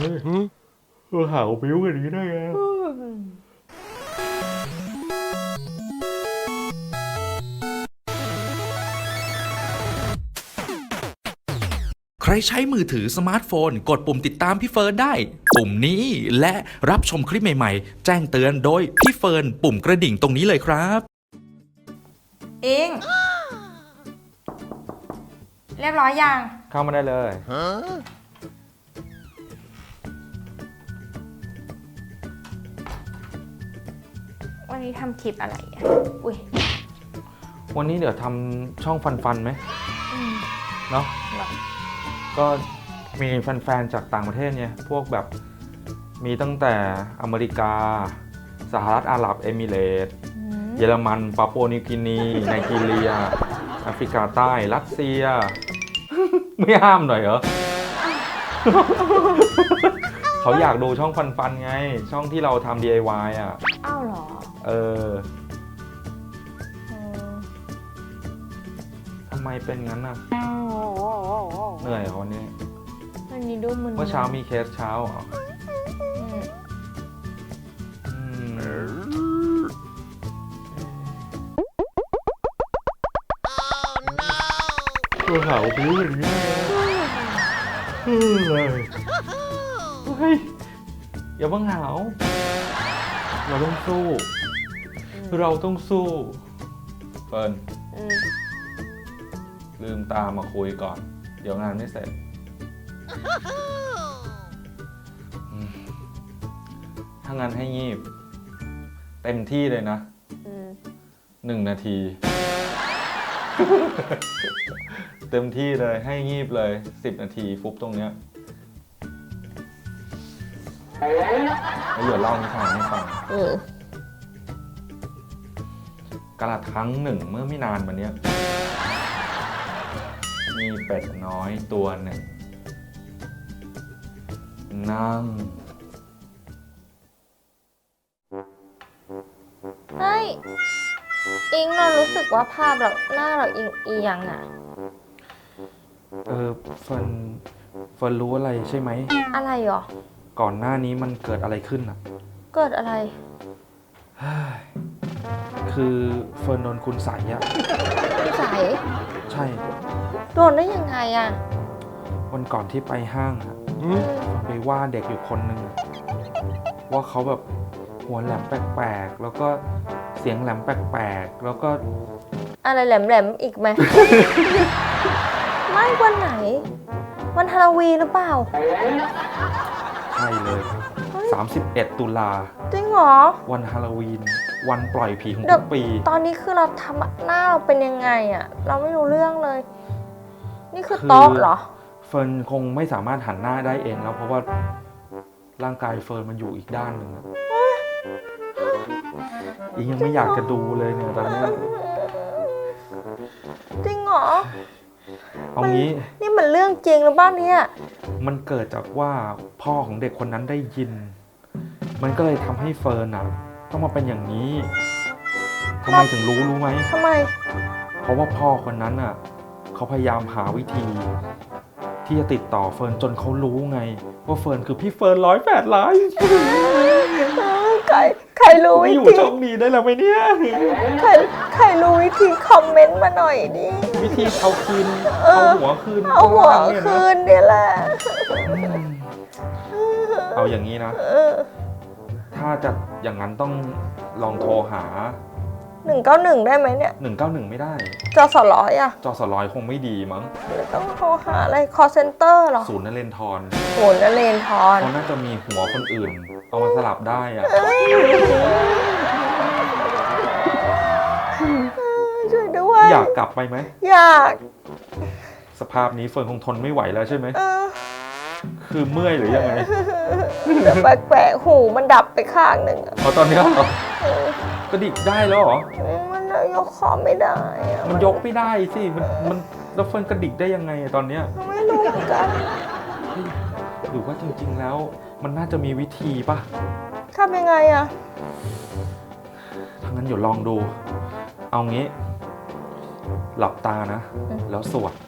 เฮ้ยเออหาวบิ้วกันอย่างนี้ได้ไงใครใช้มือถือสมาร์ทโฟน กดปุ่มติดตามพี่เฟิร์นได้ ปุ่มนี้และรับชมคลิปใหม่ๆ แจ้งเตือนโดยพี่เฟิร์นปุ่มกระดิ่งตรงนี้เลยครับอิงเรียบร้อยยังเข้ามาได้เลย วันนี้ทำคลิปอะไรอะ อุ้ยวันนี้เดี๋ยวทำช่องฟันฟันๆไหมอืมเนาะหรอก็มีแฟนๆจากต่างประเทศเนี่ยพวกแบบมีตั้งแต่อเมริกา สหรัฐอาหรับเอมิเรตส์อืมเยอรมันปาปัวนิวกินีไนจีเรียแอฟริกาใต้รัสเซีย ไม่ห้ามหน่อยเหรอ เขาอยากดูช่องฟันฟันๆไง ช่องที่เราทำ DIY อะ อ้าวเหรอ เอออืมทำไมเป็นงั้นอะ เหนื่อยเหรอวันนี้วันนี้ดูมึนๆเมื่อเช้ามีเคสเช้าเหรออืมอืมตัวหาวบิ้วอย่างนี้เฮ้ยเฮ้ยอย่าเพิ่งหาวเราต้องสู้ เราต้องสู้ เฟิร์นอืมลืมตามาคุยก่อน เดี๋ยวงานไม่เสร็จอืมถ้างั้นให้งีบ เต็มที่เลยนะ อืมหนึ่งนาที เต็มที่เลยให้งีบเลยสิบนาทีฟุบตรงเนี้ยแล้วเดี๋ยวเล่านิทานให้ฟังเออ กระทั้งหนึ่งเมื่อไม่นานมาเนี้ย มีเป็ดน้อยตัวหนึ่ง นั่ง เฮ้ย อิงเรารู้สึกว่าภาพเราหน้าเราอิงอียังอะเออเฟิร์นเฟิร์นรู้อะไรใช่ไหม อะไรหรอ ก่อนหน้านี้มันเกิดอะไรขึ้นอะ เกิดอะไร คือเฟิร์นโดนคุณใสยอะพี่สายใช่โดนได้ยังไงอะ วันก่อนที่ไปห้างอะอืมไปว่าเด็กอยู่คนหนึ่งว่าเขาแบบหัวแหลมแปลกๆ แล้วก็เสียงแหลมแปลกๆ แล้วก็ อะไรแหลมๆ อีกไหม ไม่วันไหน วันฮาโลวีนหรือเปล่า ใช่เลย 31 ตุลา จริงเหรอ วันฮาโลวีน วันปล่อยผีของเดี๋ทุยวกปี ตอนนี้คือเราทำหน้าเราเป็นยังไงอะเราไม่รู้เรื่องเลย นี่คือคือโต๊ะเหรอ เฟิร์นคงไม่สามารถหันหน้าได้เองแล้ว เพราะว่าร่างกายเฟิร์นมันอยู่อีกด้านหนึ่งอะอียังไม่อยากจะดูเลยเนี่ยตอนเนี้ยจริงเหรอเอางี้นี่มันเรื่องจริงหรือเปล่าเนี่ยมันเกิดจากว่าพ่อของเด็กคนนั้นได้ยิน มันก็เลยทำให้เฟิร์นอะ ต้องมาเป็นอย่างนี้ทำไมถึงรู้รู้ไหม ทำไม เพราะว่าพ่อคนนั้นอะเขาพยายามหาวิธี ที่จะติดต่อเฟิร์นจนเขารู้ไง ว่าเฟิร์นคือพี่เฟิร์นร้อยแปดล้านใครใครรู้ไม่วิอยู่ธีช่องนี้ได้แล้วไหมเนี่ย ใครใครรู้วิธีคอมเมนต์มาหน่อยดิ วิธีเอาคืนเอเอาอ หัวคืนเอาหัวข้งล่างเนี่ยคืนะนเนี่ยแหละเอาอย่างนี้นะ เออ ถ้าจะอย่างนั้นต้องลองโทรหา หนึ่งเก้าหนึ่งได้ไหมเนี่ย191 ไม่ได้ จอสร้อยอะจอสลอยคงไม่ดีมั้งหรือต้องโทรหาอะไร call center เหรอศูนย์นเรนทรโหนเลนทรเขาน่าจะมีหัวคนอื่น เอามาสลับได้อะช่วยด้วย อยากกลับไปไหมอยาก สภาพนี้เฟิร์นคงทนไม่ไหวแล้วใช่ไหม เออ คือเมื่อยหรือยังไงแต่แปลกๆหูมันดับไปข้างหนึ่งอะพอตอนเนี้ยเหรอกระดิกได้แล้วเหรอ มันยกคอไม่ได้อะมันยกไม่ได้สิ มันมันแล้วเฟิร์นกระดิกได้ยังไงอะตอนเนี้ยไม่รู้เหมือนกันเฮ้ยหรือว่าจริง ๆ แล้ว มันน่าจะมีวิธีป่ะ ทำยังไงอะถ้างั้นเดี๋ยวลองดู เอางี้ หลับตานะ แล้วสวดเอา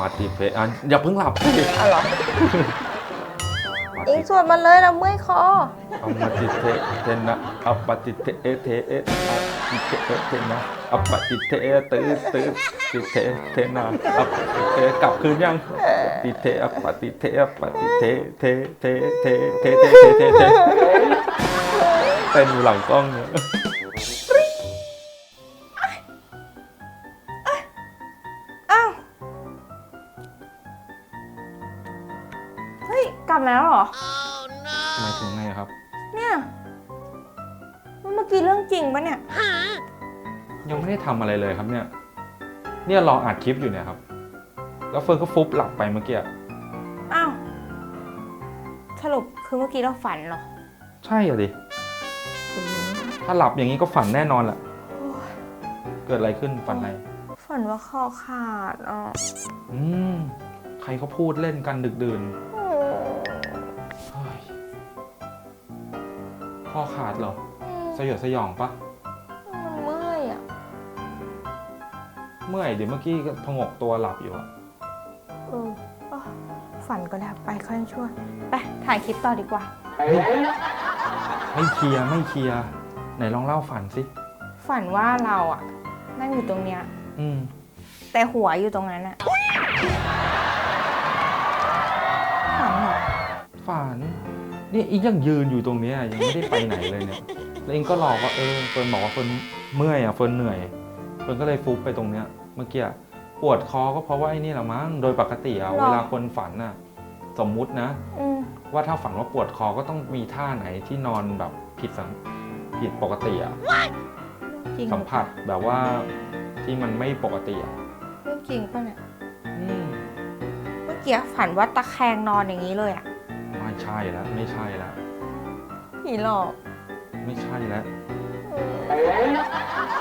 มาติเพอะอย่าเพิ่งหลับสิอ๋อเหรอมาอิติงสวดมันเลยเราเมื่อยคออัปปติเทเทนะอัปปติเทเอเทเออัปติเทเอเทนะอัปปติเทเอตื้อตื้อติเทเทนะอัปปติเทกลับคืนยังติเทอัปปติเทอัปปติเทเทเทเทเทเทเทเทเทเต้นอยู่หลังกล้องเนี่ย กลับมาแล้วเหรอ หมายถึงไงครับ เนี่ยมันเมื่อกี้เรื่องจริงปะเนี่ย ยังไม่ได้ทำอะไรเลยครับเนี่ย เนี่ยรออัดคลิปอยู่เนี่ยครับ แล้วเฟิร์นก็ฟุบหลับไปเมื่อกี้อะอ้าว สรุปคือเมื่อกี้เราฝันเหรอ ใช่อะดิ ถ้าหลับอย่างนี้ก็ฝันแน่นอนแหละเกิดอะไรขึ้นฝันอะไร ฝันว่าคอขาดอะ อืม ใครเขาพูดเล่นกันดึกดื่น อขาดเหรอ สยดสยองปะมันเมื่อยอะ เมื่อยเดี๋ยวเมื่อกี้ก็พงกตัวหลับอยู่อะเอออะฝันก็แล้วไปค่อยช่วยไปถ่ายคลิปต่อดีกว่า เฮ้ยไม่เคลียร์ไม่เคลียร์ไหนลองเล่าฝันสิ ฝันว่าเราอะ นั่งอยู่ตรงเนี้ย อืม แต่หัวอยู่ตรงนั้นอะฝันเหรอ ฝัน นี่อีกยังยืนอยู่ตรงเนี้ยยังไม่ได้ไปไหนเลยเนี่ยแล้วเองก็หลอกว่าเออเฟิร์นบอกว่าเฟิร์นเมื่อยอะเฟิร์นเหนื่อยเฟิร์นก็เลยฟุบไปตรงเนี้ยเมื่อกี้อะปวดคอก็เพราะว่าไอ้นี่แหละมั้งโดยปกติอะเวลาคนฝันน่ะสมมุตินะ อืมว่าถ้าฝันว่าปวดคอก็ต้องมีท่าไหนที่นอนแบบผิดสังผิดปกติอะจริงสัมผัสแบบว่าที่มันไม่ปกติอะเรื่องจริงป่ะเนี่ยอืมเมื่อกี้ฝันว่าตะแคงนอนอย่างนี้เลยอะไม่ ใช่แล้ว ไม่ใช่แล้ว ผีหลอกไม่ใช่แล้ว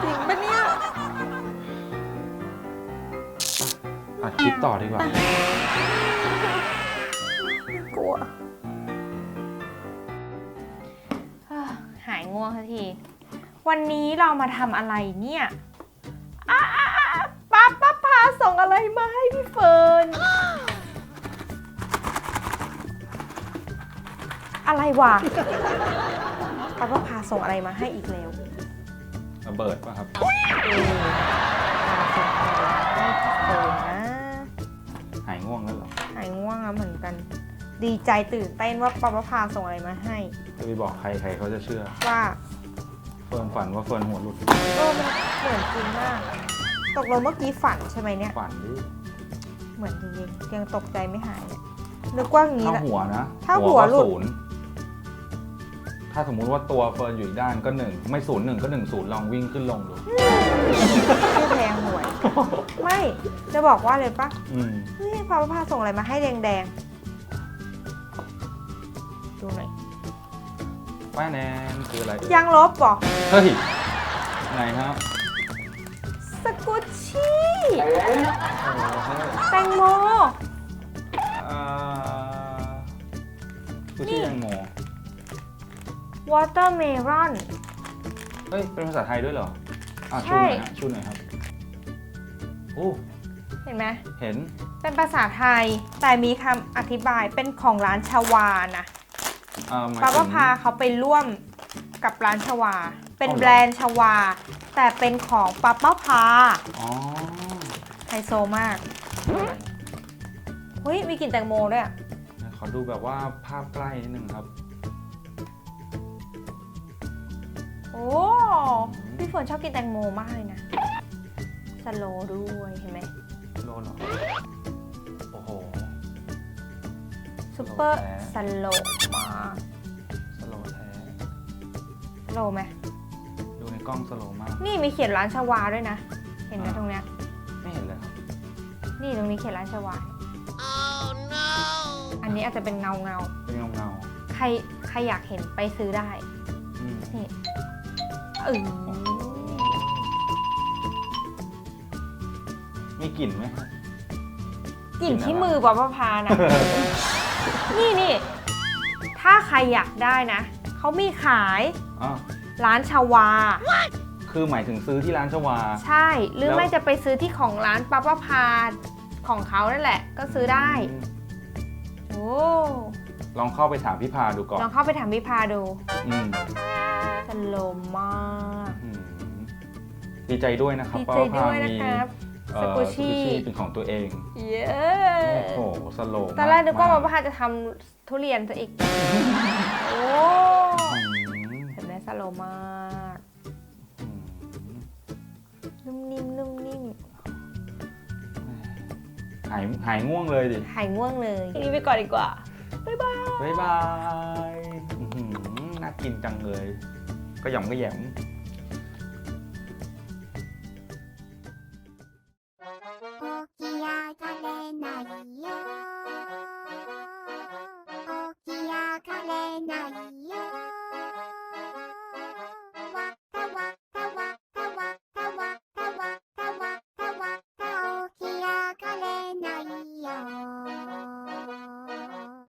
จริงปะเนี่ยอัดคลิปต่อดีกว่า กลัวอะหายง่วงสักที วันนี้เรามาทำอะไรเนี่ยอะอะอะป้าป้าพาส่งอะไรมาให้พี่เฟิร์น อะไรวะป้าป้าพาส่งอะไรมาให้อีกแล้วระเบิดป่ะครับ เออพาส่งอะไรมาให้พี่เฟิร์นนะ หายง่วงแล้วเหรอหายง่วงแล้วเหมือนกัน ดีใจตื่นเต้นว่าป้าป้าพาส่งอะไรมาให้ จะไปบอกใครใครเขาจะเชื่อ ว่าเฟิร์นฝันว่าเฟิร์นหัวหลุดเออมันเหมือนจริงมาก ตกลงเมื่อกี้ฝันใช่ไหมเนี่ย ฝันดิเหมือนจริงๆยังตกใจไม่หายเนี่ยนึกว่าอย่างนี้ถ้าแหละหัวนะถ้าหัวหลุดก็ศูนย์ ถ้าสมมุติว่าตัวเฟิร์นอยู่อีกด้านก็หนึ่งไม่ศูนย์หนึ่งก็หนึ่งศูนย์ลองวิ่งขึ้นลงดูชื่อแพงหวย ไม่จะบอกว่าเลยปะอืมเฮ้ยพาพาส่งอะไรมาให้แดงๆ ดูหน่อย ป้าแนนคืออะไรยังลบบอกเฮ้ยไหนฮะสกุชชี่โอ้โหแตงโมอ่าคือชื่อยังโม วอเตอร์เมลอนเฮ้ย เป็นภาษาไทยด้วยเหรอ อะใช่ชูหน่อยฮะชูหน่อยครับโอ้เห็นไหมเห็น เป็นภาษาไทย แต่มีคำอธิบายเป็นของร้านชวานะอ่าหมายป้าถึป้างพาเขาไปร่วมกับร้านชวา เป็นเอาเหรอ แบรนด์ชวา แต่เป็นของป้าป้าพาอ๋อ ไฮโซมากเฮ้ยมีกลิ่นแตงโมด้วยอะขอดูแบบว่าภาพใกล้นิดนึงครับ พี่ฝนชอบกินแตงโมมากเลยนะสโลว์ด้วยเห็นไหมโลนเหรอ โอ้โหซูเปอร์แท้ สโลว์มากสโลว์แท้สโลว์ไหมดูในกล้องสโลว์มาก นี่มีเขียนร้านชวาด้วยนะ เห็นไหมตรงเนี้ย ไม่เห็นเลยครับนี่ตรงนี้เขียนร้านชวา อันนี้อาจจะเป็นเงาเงาเป็นเงาเงาๆใครใครอยากเห็นไปซื้อได้ๆอืมนี่ เออมีกลิ่นไหมครับ กลิ่นที่กลิ่นอะไรมือป้าป้าพานะ นี่นี่ ถ้าใครอยากได้นะ เขามีขายอ๋อร้านชวา คือหมายถึงซื้อที่ร้านชวา ใช่ หรือแล้ว ไม่จะไปซื้อที่ของร้านป้าป้าพาของเขานั่นแหละ ก็ซื้อได้ โอ้ ลองเข้าไปถามพี่พาดูก่อนลองเข้าไปถามพี่พาดูอืมสโลมมากอืมดีใจด้วยนะครับดีเพราะใจว่าพาด้วยนะมีครับเอ่อสกูชี่เป็นของตัวเอง เย้โอ้โหสโลว์ตอนแรกนึกว่ามาป้าพาจะทำทุเรียนซะอีก โอ้อืมเห็นไหมสโลมมากอืมนุ่มนิ่มนุ่มนิ่มหายหายง่วงเลยดิ หายง่วงเลยนี่ไปก่อนดีกว่า บ๊ายบายบ๊ายบายอื้อหือน่ากินจังเลยก็หย่อมก็แหยม